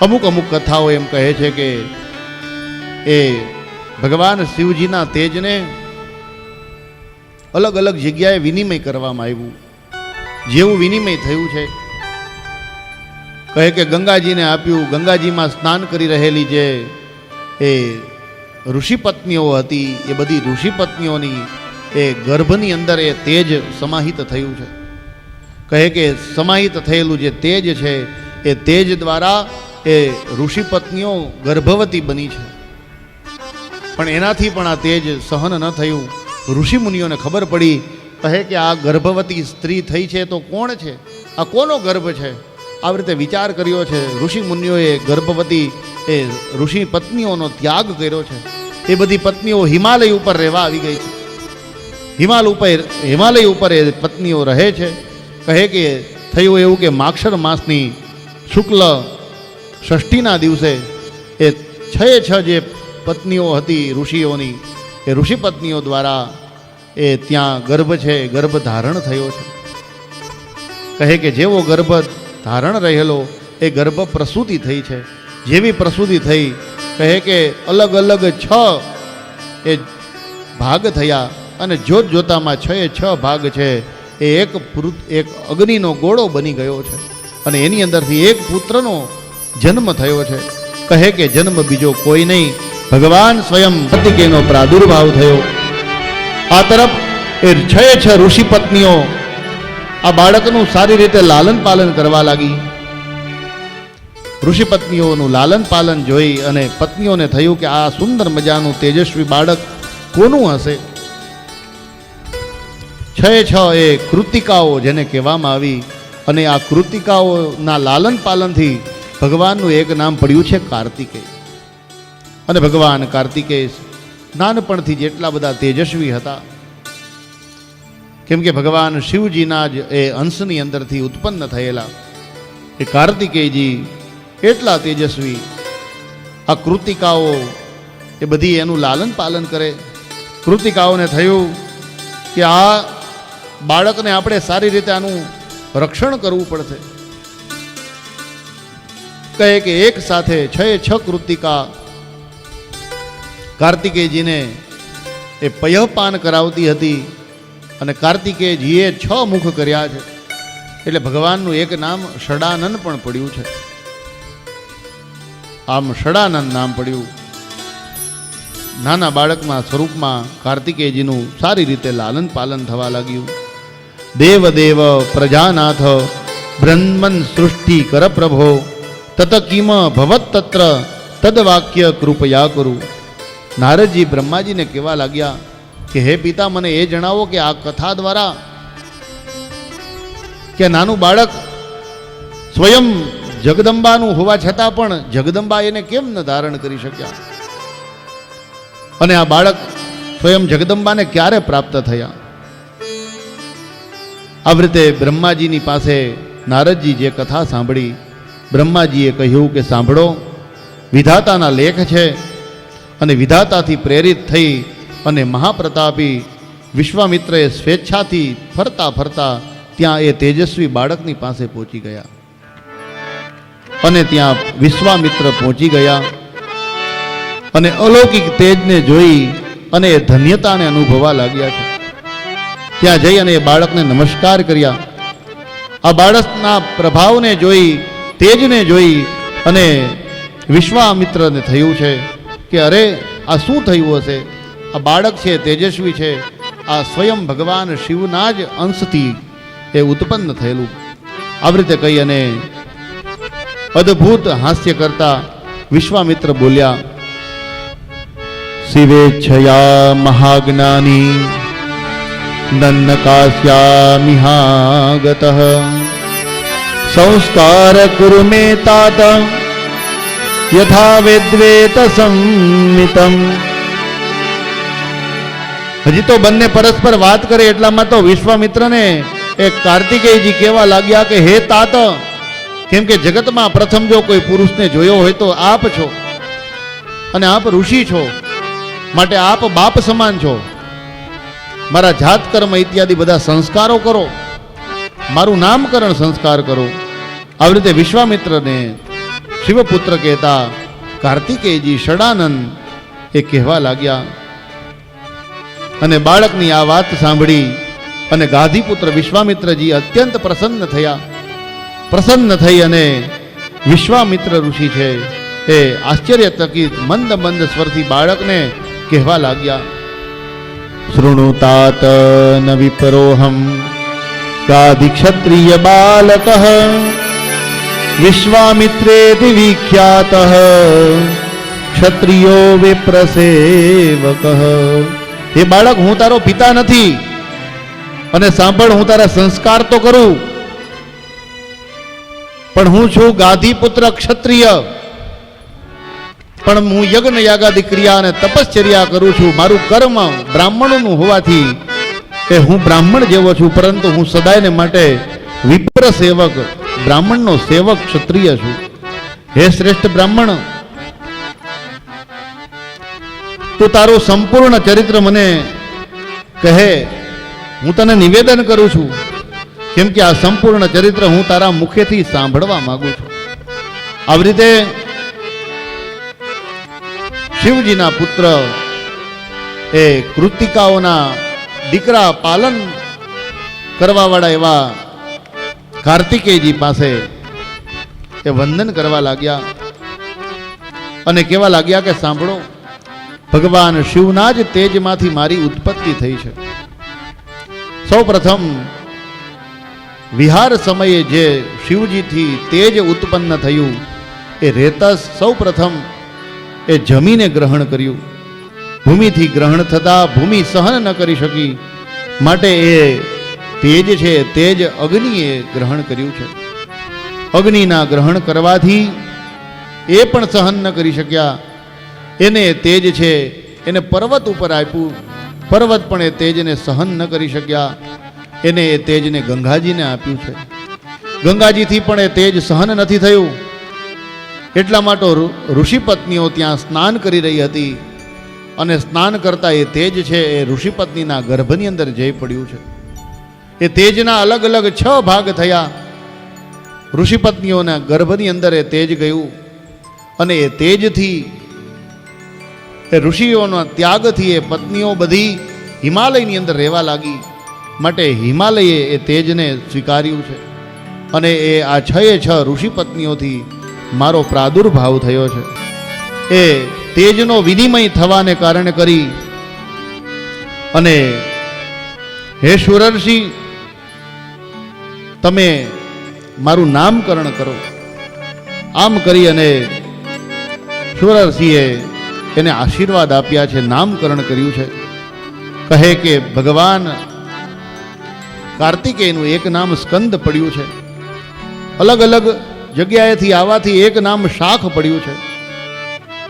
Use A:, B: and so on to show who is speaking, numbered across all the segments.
A: અમુક અમુક કથાઓ એમ કહે છે કે એ ભગવાન શિવજીના તેજને અલગ અલગ જગ્યાએ વિનિમય કરવામાં આવ્યું. જેવું વિનિમય થયું છે. કહે કે ગંગાજીને આપ્યું, ગંગાજીમાં સ્નાન કરી રહેલી જે એ ઋષિપત્નીઓ હતી, એ બધી ઋષિપત્નીઓની એ ગર્ભની અંદર એ તેજ સમાહિત થયું છે. કહે કે સમાહિત થયેલું જે તેજ છે, એ તેજ દ્વારા એ ઋષિપત્નીઓ ગર્ભવતી બની છે. પણ એનાથી પણ આ તેજ સહન ન થયું. ઋષિમુનિઓને ખબર પડી કહે કે આ ગર્ભવતી સ્ત્રી થઈ છે તો કોણ છે? આ કોનો ગર્ભ છે? આવી રીતે વિચાર કર્યો છે. ઋષિમુનિઓએ ગર્ભવતી એ ઋષિ પત્નીઓનો ત્યાગ કર્યો છે. એ બધી પત્નીઓ હિમાલય ઉપર રહેવા આવી ગઈ છે. હિમાલય ઉપર હિમાલય ઉપર એ પત્નીઓ રહે છે. કહે કે, થયું એવું કે માક્ષર માસની શુક્લ ષષ્ઠીના દિવસે એ છએ છ જે પત્નીઓ હતી ઋષિઓની, એ ઋષિ પત્નીઓ દ્વારા એ ત્યાં ગર્ભ છે, ગર્ભ ધારણ થયો છે. કહે કે જેવો ગર્ભ ધારણ રહેલો, એ ગર્ભ પ્રસૂતિ થઈ છે. જેવી પ્રસૂતિ થઈ, કહે કે અલગ અલગ છ એ ભાગ થયા અને જોત જોતામાં છ એ છ ભાગ છે, એ એક એક અગ્નિનો ગોળો બની ગયો છે. અને એની અંદરથી એક પુત્રનો જન્મ થયો છે. કહે કે જન્મ બીજો કોઈ નહીં. ભગવાન સ્વયં કાર્તિકેયનો પ્રાદુર્ભાવ થયો. આ તરફ એ છ છ ઋષિ પત્નીઓ આ બાળકનું સારી રીતે લાલન પાલન કરવા લાગી. ઋષિ પત્નીઓનું લાલન પાલન જોઈ અને પત્નીઓને થયું કે આ સુંદર મજાનું તેજસ્વી બાળક કોનું હશે? છ છ એ કૃતિકાઓ જેને કહેવામાં આવી અને આ કૃતિકાઓના લાલન પાલનથી ભગવાનનું એક નામ પડ્યું છે કાર્તિકેય. અને ભગવાન કાર્તિકેય નાનપણથી જેટલા બધા તેજસ્વી હતા. કેમ કે ભગવાન શિવજીના જ એ અંશની અંદરથી ઉત્પન્ન થયેલા. એ કાર્તિકેયજી એટલા તેજસ્વી. આ કૃતિકાઓ એ બધી એનું લાલન પાલન કરે. કૃતિકાઓને થયું કે આ બાળકને આપણે સારી રીતે આનું રક્ષણ કરવું પડશે. કહે કે એક સાથે છ છ કૃતિકા કાર્તિકેયજીને એ પયપાન કરાવતી હતી અને કાર્તિકેયજીએ છ મુખ કર્યા છે. એટલે ભગવાનનું એક નામ ષડાનંદ પણ પડ્યું છે. આમ ષડાનંદ નામ પડ્યું. નાના બાળકના સ્વરૂપમાં કાર્તિકેયજીનું સારી રીતે લાલન પાલન થવા લાગ્યું. દેવ દેવ પ્રજાનાથ બ્રહ્મન સૃષ્ટિ કર પ્રભો. તત કિમ ભવત તત્ર તદ વાક્ય કૃપયા કરું. નારદજી બ્રહ્માજીને કહેવા લાગ્યા કે, હે પિતા, મને એ જણાવો કે આ કથા દ્વારા કે નાનું બાળક સ્વયં જગદંબાનું હોવા છતાં પણ જગદંબા એને કેમ ન ધારણ કરી શક્યા? અને આ બાળક સ્વયં જગદંબાને ક્યારે પ્રાપ્ત થયા? આવી રીતે બ્રહ્માજીની પાસે નારદજી જે કથા સાંભળી બ્રહ્માજીએ કહ્યું કે સાંભળો, વિધાતાના લેખ છે અને વિધાતાથી પ્રેરિત થઈ અને મહાપ્રતાપી વિશ્વામિત્રએ સ્વેચ્છાથી ફરતા ફરતા ત્યાં એ તેજસ્વી બાળકની પાસે પહોંચી ગયા. અને ત્યાં વિશ્વામિત્ર પહોંચી ગયા અને અલૌકિક તેજને જોઈ અને એ ધન્યતાને અનુભવવા લાગ્યા છે. ત્યાં જઈ અને એ બાળકને નમસ્કાર કર્યા. આ બાળકના પ્રભાવને જોઈ તેજને જોઈ અને વિશ્વામિત્રને થયું છે કે અરે, આ શું થયું હશે? આ બાળક છે, તેજસ્વી છે. આ સ્વયં ભગવાન શિવના જ અંશથી એ ઉત્પન્ન થયેલું. આવી રીતે કહી અને અદ્ભુત હાસ્ય કરતા વિશ્વામિત્ર બોલ્યા શિવેચ્છયા મહાજ્ઞાની નન્નકાસ્યામિહાગત સંસ્કાર કુરુ મે તાત યથા વેદ્વેત સંમિતમ હજી તો બંને પરસ્પર વાત કરે એટલામાં તો વિશ્વામિત્રને એ કાર્તિકેયજી કહેવા લાગ્યા કે, હે તાત, કેમ કે જગતમાં પ્રથમ જો કોઈ પુરુષને જોયો હોય તો આપ છો અને આપ ઋષિ છો, માટે આપ બાપ સમાન છો. મારા જાત કર્મ ઇત્યાદિ બધા સંસ્કારો કરો. મારું નામકરણ સંસ્કાર કરો. આવી રીતે વિશ્વામિત્રને શિવપુત્ર કહેતા કાર્તિકેયજી ષડાનંદ એ કહેવા લાગ્યા. અને બાળકની આ વાત સાંભળી અને ગાધીપુત્ર વિશ્વામિત્રજી અત્યંત પ્રસન્ન થયા. પ્રસન્ન થઈ અને વિશ્વામિત્ર ઋષિ છે એ આશ્ચર્યચકિત, મંદ મંદ સ્વરથી બાળકને કહેવા લાગ્યા. શૃણુતાત ન વિપરોહમ. બાલક વિશ્વામિત્રે વિખ્યાત ક્ષત્રિયો વિપ્રસેવક હે બાળક હું તારો પિતા નથી, અને સાંભળ, હું તારા સંસ્કાર તો કરું. પણ હું છું ગાધી પુત્ર ક્ષત્રિય. પણ હું યજ્ઞ યાગાદી ક્રિયા અને તપશ્ચર્યા કરું છું. મારું કર્મ બ્રાહ્મણોનું હોવાથી એ હું બ્રાહ્મણ જેવો છું, પરંતુ હું સદાયને માટે વિપ્ર સેવક બ્રાહ્મણનો સેવક ક્ષત્રિય છું. હે શ્રેષ્ઠ બ્રાહ્મણ, તું તારું સંપૂર્ણ ચરિત્ર મને કહે. હું તને નિવેદન કરું છું, કેમ કે આ સંપૂર્ણ ચરિત્ર હું તારા મુખેથી સાંભળવા માંગુ છું. આવી રીતે શિવજીના પુત્ર એ કૃતિકાઓના દીકરા પાલન કરવાવાળા એવા કાર્તિકેયજી પાસે એ વંદન કરવા લાગ્યા અને કહેવા લાગ્યા કે સાંભળો, ભગવાન શિવના જ તેજમાંથી મારી ઉત્પત્તિ થઈ છે. સૌ પ્રથમ વિહાર સમયે જે શિવજીથી તેજ ઉત્પન્ન થયું, એ રેતસ સૌ પ્રથમ એ જમીને ગ્રહણ કર્યું. ભૂમિથી ગ્રહણ થતા ભૂમિ સહન ન કરી શકી. માટે એ તેજ છે, તેજ અગ્નિએ ગ્રહણ કર્યું છે. અગ્નિના ગ્રહણ કરવાથી એ પણ સહન ન કરી શક્યા. એને તેજ છે, એને પર્વત ઉપર આપ્યું. પર્વત પણ એ તેજને સહન ન કરી શક્યા. એને એ તેજને ગંગાજીને આપ્યું છે. ગંગાજીથી પણ એ તેજ સહન નથી થયું. એટલા માટે ઋષિ ઋષિપત્નીઓ ત્યાં સ્નાન કરી રહી હતી. અને સ્નાન કરતા એ તેજ છે, એ ઋષિપત્નીના ગર્ભની અંદર જઈ પડ્યું છે. એ તેજના અલગ અલગ છ ભાગ થયા. ઋષિપત્નીઓના ગર્ભની અંદર એ તેજ ગયું અને એ તેજથી એ ઋષિઓના ત્યાગથી એ પત્નીઓ બધી હિમાલયની અંદર રહેવા લાગી. માટે હિમાલયે એ તેજને સ્વીકાર્યું છે. અને એ આ છ એ છ ઋષિપત્નીઓથી મારો પ્રાદુર્ભાવ થયો છે. એ તેજનો વિનિમય થવાને કારણે કરી. અને હે સુરરસિંહ, તમે મારું નામકરણ કરો. આમ કરી અને સુરરસિંહે એને આશીર્વાદ આપ્યા છે, નામકરણ કર્યું છે. કહે કે, ભગવાન, કાર્તિકેયનું એક નામ સ્કંદ પડ્યું છે. અલગ અલગ જગ્યાએથી આવવાથી એક નામ શાખ પડ્યું છે.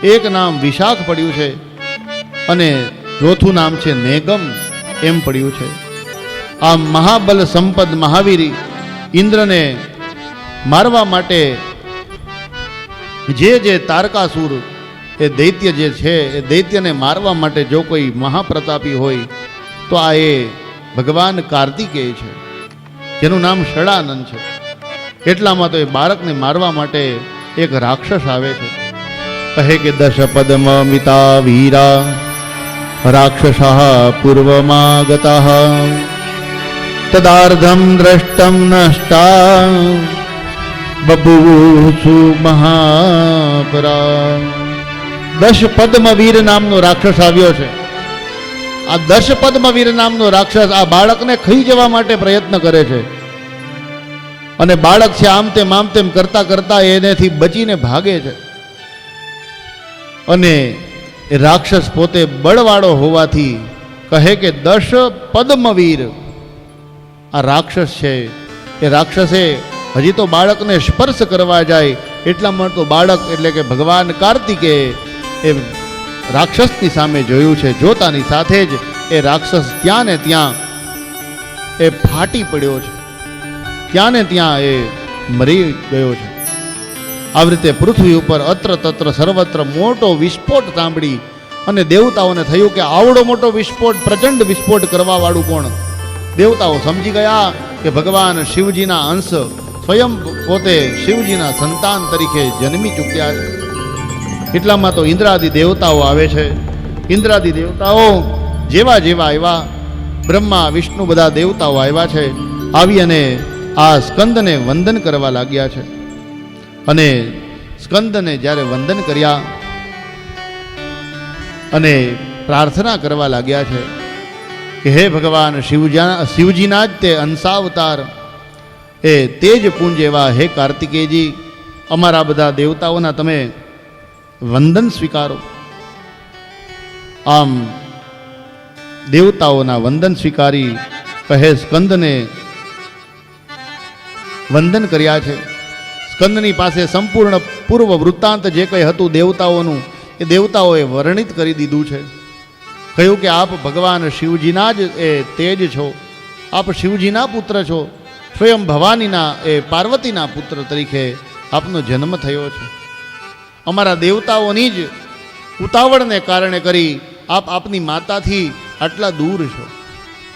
A: એક નામ વિશાખ પડ્યું છે અને ચોથું નામ છે નેગમ એમ પડ્યું છે. આ મહાબલ સંપદ મહાવીરી ઇન્દ્રને મારવા માટે જે જે તારકાસુર, એ દૈત્ય જે છે, એ દૈત્યને મારવા માટે જો કોઈ મહાપ્રતાપી હોય, તો આ એ ભગવાન કાર્તિકેય છે. જેનું નામ ષડાનંદ છે. એટલામાં તો એ બાળકને મારવા માટે એક રાક્ષસ આવે છે. કહે કે દશ પદ્મ મિતા વીરા રાક્ષસ પૂર્વમાગતા તદાર્ધમ દ્રષ્ટમ નષ્ટા બભૂસુ મહાપરા દશ પદ્મવીર નામનો રાક્ષસ આવ્યો છે। આ દશ પદ્મવીર નામનો રાક્ષસ આ બાળકને ખાઈ જવા માટે પ્રયત્ન કરે છે। અને બાળક છે આમ તેમ આમ તેમ કરતા કરતા એનેથી બચીને ભાગે છે। અને રાક્ષસ પોતે બળવાળો હોવાથી કહે કે, દશ પદ્મવીર. આ રાક્ષસ છે. એ રાક્ષસે હજી તો બાળકને સ્પર્શ કરવા જાય એટલામાં તો બાળક એટલે કે ભગવાન કાર્તિકે એ રાક્ષસની સામે જોયું છે. જોતાની સાથે જ એ રાક્ષસ ત્યાં ને ત્યાં એ ફાટી પડ્યો છે. ત્યાં ને ત્યાં એ મરી ગયો છે. આવી રીતે પૃથ્વી ઉપર અત્ર તત્ર સર્વત્ર મોટો વિસ્ફોટ સાંભળી અને દેવતાઓને થયું કે આવડો મોટો વિસ્ફોટ, પ્રચંડ વિસ્ફોટ કરવાવાળું કોણ? દેવતાઓ સમજી ગયા કે ભગવાન શિવજીના અંશ સ્વયં પોતે શિવજીના સંતાન તરીકે જન્મી ચૂક્યા છે. એટલામાં તો ઇન્દ્રાદિ દેવતાઓ આવે છે. ઇન્દ્રાદિ દેવતાઓ જેવા જેવા આવ્યા. બ્રહ્મા, વિષ્ણુ બધા દેવતાઓ આવ્યા છે. આવી અને આ સ્કંદને વંદન કરવા લાગ્યા છે. અને સ્કંદને જ્યારે વંદન કર્યા અને પ્રાર્થના કરવા લાગ્યા છે કે હે ભગવાન શિવજા, શિવજીના જ તે અંશાવતાર, એ તેજ પુંજ એવા હે કાર્તિકેયજી, અમારા બધા દેવતાઓના તમે વંદન સ્વીકારો. આમ દેવતાઓના વંદન સ્વીકારી કહે સ્કંદને વંદન કર્યા છે. સ્કંદની પાસે સંપૂર્ણ પૂર્વ વૃત્તાંત જે કંઈ હતું દેવતાઓનું, એ દેવતાઓએ વર્ણિત કરી દીધું છે. કહ્યું કે આપ ભગવાન શિવજીના જ એ તેજ છો. આપ શિવજીના પુત્ર છો. સ્વયં ભવાનીના એ પાર્વતીના પુત્ર તરીકે આપનો જન્મ થયો છે. અમારા દેવતાઓની જ ઉતાવળને કારણે કરી આપ આપની માતાથી આટલા દૂર છો.